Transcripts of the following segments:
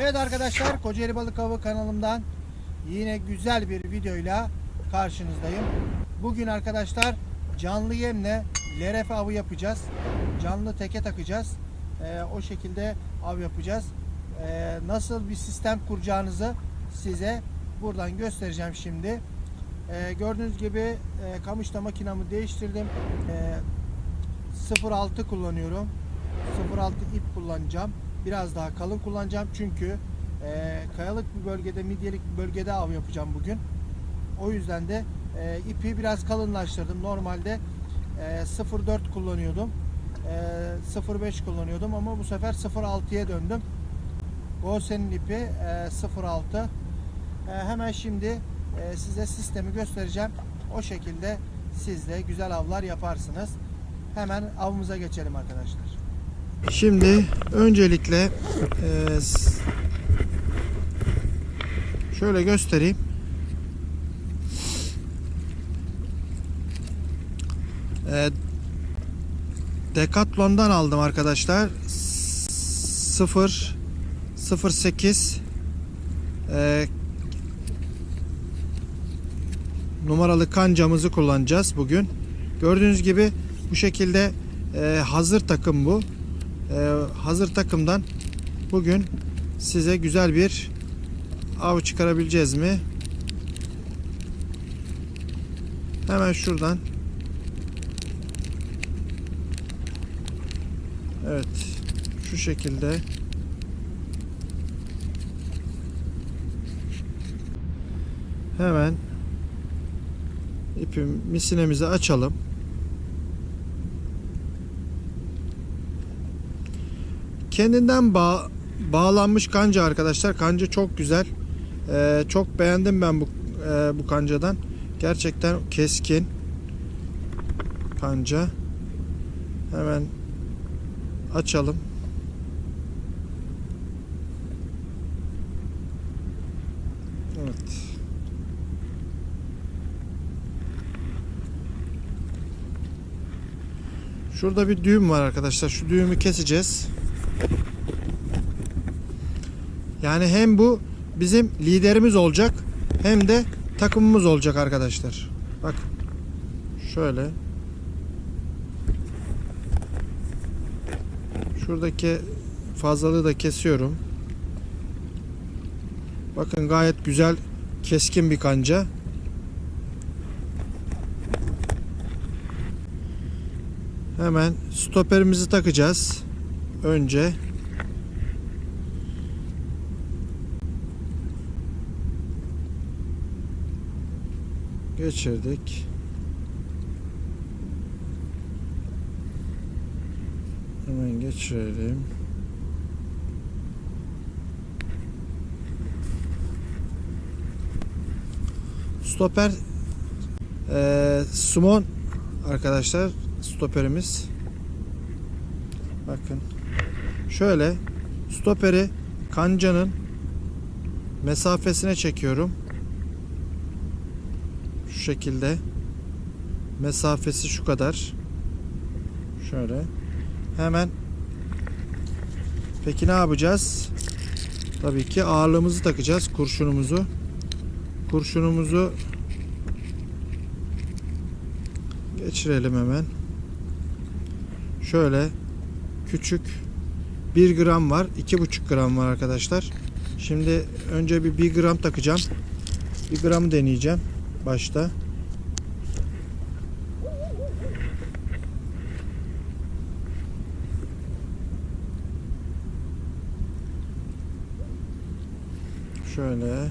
Evet arkadaşlar Kocaeli Balık Avı kanalımdan yine güzel bir videoyla karşınızdayım. Bugün arkadaşlar canlı yemle lerefe avı yapacağız. Canlı teke takacağız. Ee, o şekilde av yapacağız. Ee, nasıl bir sistem kuracağınızı size buradan göstereceğim şimdi. Ee, gördüğünüz gibi e, kamışta makinamı değiştirdim. Ee, 06 kullanıyorum. 06 ip kullanacağım. Biraz daha kalın kullanacağım çünkü e, kayalık bir bölgede, midyelik bir bölgede av yapacağım bugün. O yüzden de e, ipi biraz kalınlaştırdım. Normalde e, 04 kullanıyordum. E, 05 kullanıyordum ama bu sefer 06'ya döndüm. Gosen'in ipi e, 06. E, hemen şimdi e, size sistemi göstereceğim. O şekilde siz de güzel avlar yaparsınız. Hemen avımıza geçelim arkadaşlar. Şimdi öncelikle e, şöyle göstereyim. E, Decathlon'dan aldım arkadaşlar. 0 08 e, numaralı kancamızı kullanacağız bugün. Gördüğünüz gibi bu şekilde hazır takım bu. E, hazır takımdan bugün size güzel bir av çıkarabileceğiz mi? Hemen şuradan. Evet. Şu şekilde. Hemen ipim misinemizi açalım. Kendinden bağ, bağlanmış kanca arkadaşlar. Kanca çok güzel. Ee, çok beğendim ben bu e, bu kancadan. Gerçekten keskin kanca. Hemen açalım. Şurada bir düğüm var arkadaşlar. Şu düğümü keseceğiz. Yani hem bu bizim liderimiz olacak hem de takımımız olacak arkadaşlar. Bak. Şöyle. Şuradaki fazlalığı da kesiyorum. Bakın gayet güzel keskin bir kanca. Hemen stoperimizi takacağız. Önce geçirdik. Hemen geçirelim. Stoper eee Sumon arkadaşlar stoperimiz. Bakın. Şöyle stoperi kancanın mesafesine çekiyorum. Şu şekilde. Mesafesi şu kadar. Şöyle. Hemen Peki ne yapacağız? Tabii ki ağırlığımızı takacağız. Kurşunumuzu. Kurşunumuzu geçirelim hemen. Şöyle küçük 1 gram var. 2,5 gram var arkadaşlar. Şimdi önce bir 1 gram takacağım. 1 gram deneyeceğim başta. Şöyle.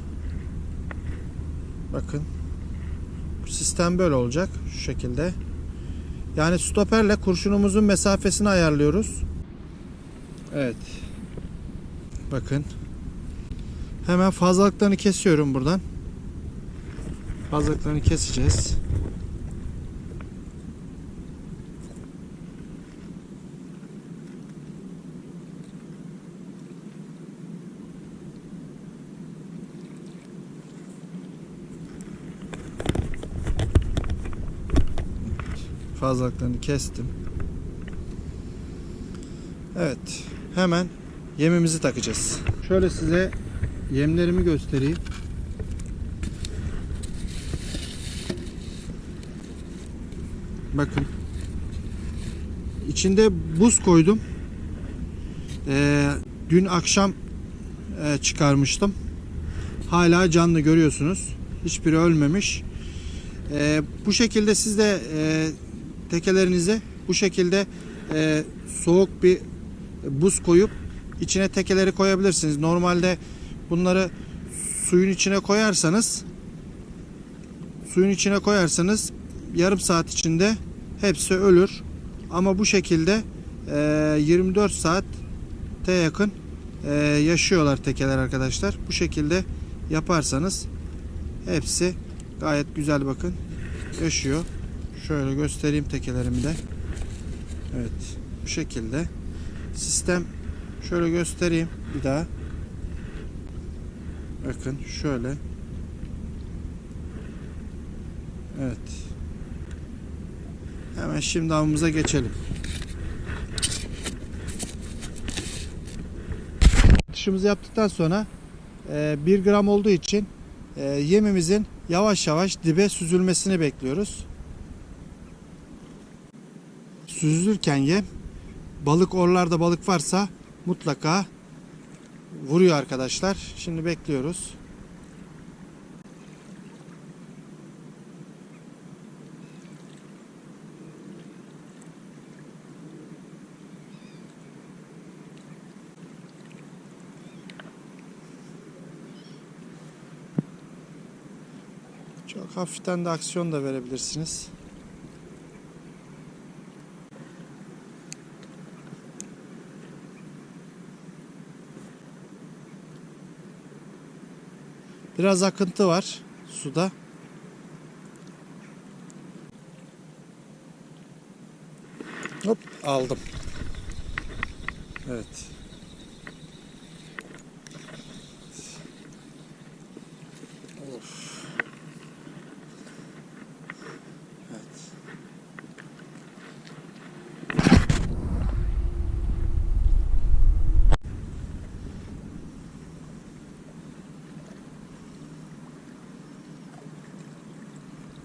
Bakın. Sistem böyle olacak. Şu şekilde. Yani stoperle kurşunumuzun mesafesini ayarlıyoruz. Evet. Bakın. Hemen fazlalıklarını kesiyorum buradan. Fazlalıklarını keseceğiz. fazlalıklarını kestim. Evet. Hemen yemimizi takacağız. Şöyle size yemlerimi göstereyim. Bakın. İçinde buz koydum. Ee, dün akşam e, çıkarmıştım. Hala canlı görüyorsunuz. Hiçbiri ölmemiş. Ee, bu şekilde siz de e, tekelerinize bu şekilde e, soğuk bir buz koyup içine tekeleri koyabilirsiniz. Normalde bunları suyun içine koyarsanız suyun içine koyarsanız yarım saat içinde hepsi ölür. Ama bu şekilde e, 24 saate yakın e, yaşıyorlar tekeler arkadaşlar. Bu şekilde yaparsanız hepsi gayet güzel bakın yaşıyor. Şöyle göstereyim tekelerimi de. Evet bu şekilde sistem şöyle göstereyim bir daha. Bakın şöyle. Evet. Hemen şimdi avımıza geçelim. Atışımızı yaptıktan sonra 1 gram olduğu için e, yemimizin yavaş yavaş dibe süzülmesini bekliyoruz. Süzülürken yem balık orlarda balık varsa mutlaka vuruyor arkadaşlar. Şimdi bekliyoruz. Çok hafiften de aksiyon da verebilirsiniz. Biraz akıntı var suda. Hop aldım. Evet. Of. Evet.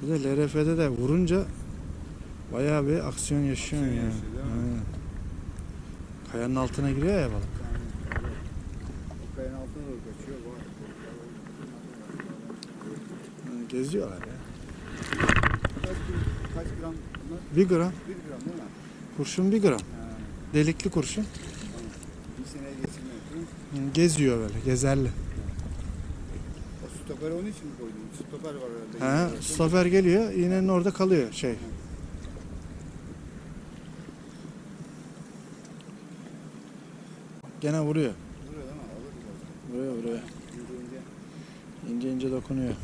Bir de LRF'de de vurunca bayağı bir aksiyon yaşıyor, mi? Aynen. Kayanın altına giriyor ya balık. Kayanın altına doğru kaçıyor. Var. Yani Geziyorlar ya. Kaç, kaç gram? Bir gram. Bir gram değil mi? Kurşun bir gram. Ha, Delikli kurşun. bir geçirmiyor? Hı, Geziyor böyle. Gezerli. O stoperi onun için mi koydun? Stoper var herhalde. Ha, stoper geliyor. iğnenin orada kalıyor şey. Gene vuruyor. Vuruyor değil mi? Alır biraz. Vuruyor vuruyor. İnce ince dokunuyor.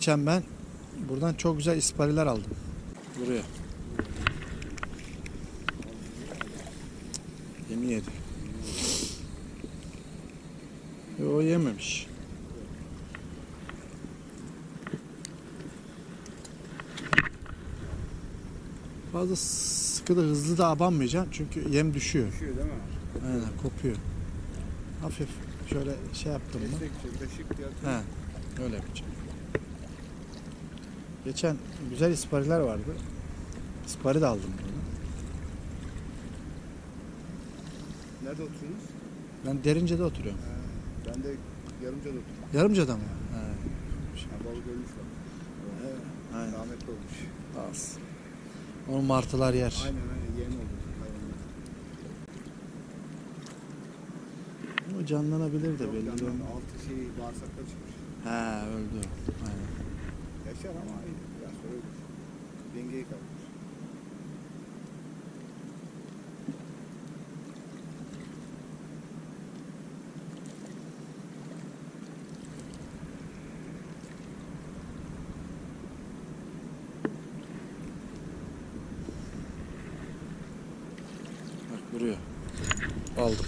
Geçen ben buradan çok güzel ispariler aldım. Buraya. Yemi yedi. O yememiş. Fazla sıkı da hızlı da abanmayacağım çünkü yem düşüyor. Düşüyor değil mi? Aynen kopuyor. Hafif şöyle şey yaptım mı? He, öyle yapacağım. Geçen güzel ispariler vardı. İspari de aldım. Nerede oturuyorsunuz? Ben Derince'de oturuyorum. Ha, ben de Yarımca'da oturuyorum. Yarımca'da mı? He. Ha, balık ölmüş var. Aynen. Rahmetli olmuş. Az. Onu martılar yer. Aynen aynen yem oldu. O canlanabilir de Yok, belli. Altı şeyi bağırsakta çıkmış. He öldü. Aynen. Yaşar ama biraz sonra ölür. Dengeyi kaybeder. Bak vuruyor. Aldım.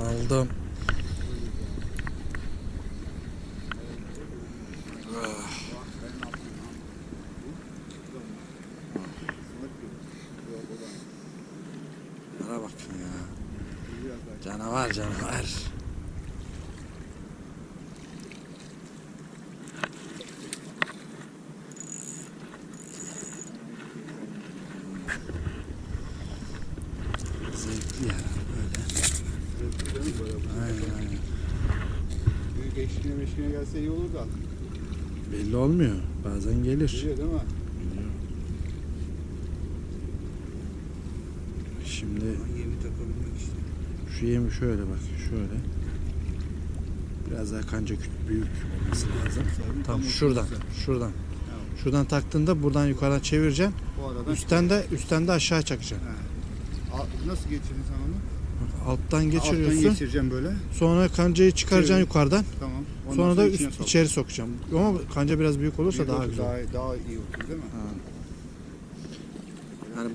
Aldım. Bana bakın ya. Canavar canavar. Zevkli ya böyle. Aynen aynen. Büyük eşkine meşkine gelse iyi olur da. Belli olmuyor. Bazen gelir. Biliyor değil mi? Şimdi şu yemi şöyle bak şöyle. Biraz daha kanca büyük olması lazım. Tam şuradan, şuradan. Şuradan taktığında buradan yukarıdan çevireceksin. Üstten de üstten de aşağı çakacaksın. Nasıl geçirdin sen onu? Alttan Alttan geçiriyorsun. geçireceğim böyle. Sonra kancayı çıkaracaksın Çevir. yukarıdan. Tamam. Ondan Sonra da üst, içeri sokacağım. Ama kanca biraz büyük olursa Bir daha otur- güzel. Daha, daha iyi otur değil mi? Ha. Yani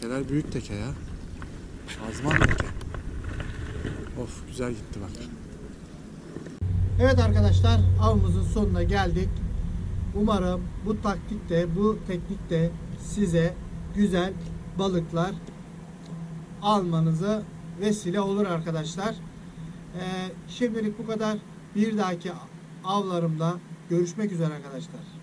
tekeler büyük teke ya. Azman teke. Of güzel gitti bak. Evet arkadaşlar avımızın sonuna geldik. Umarım bu taktikte, bu teknikte size güzel balıklar almanıza vesile olur arkadaşlar. Ee, şimdilik bu kadar. Bir dahaki avlarımda görüşmek üzere arkadaşlar.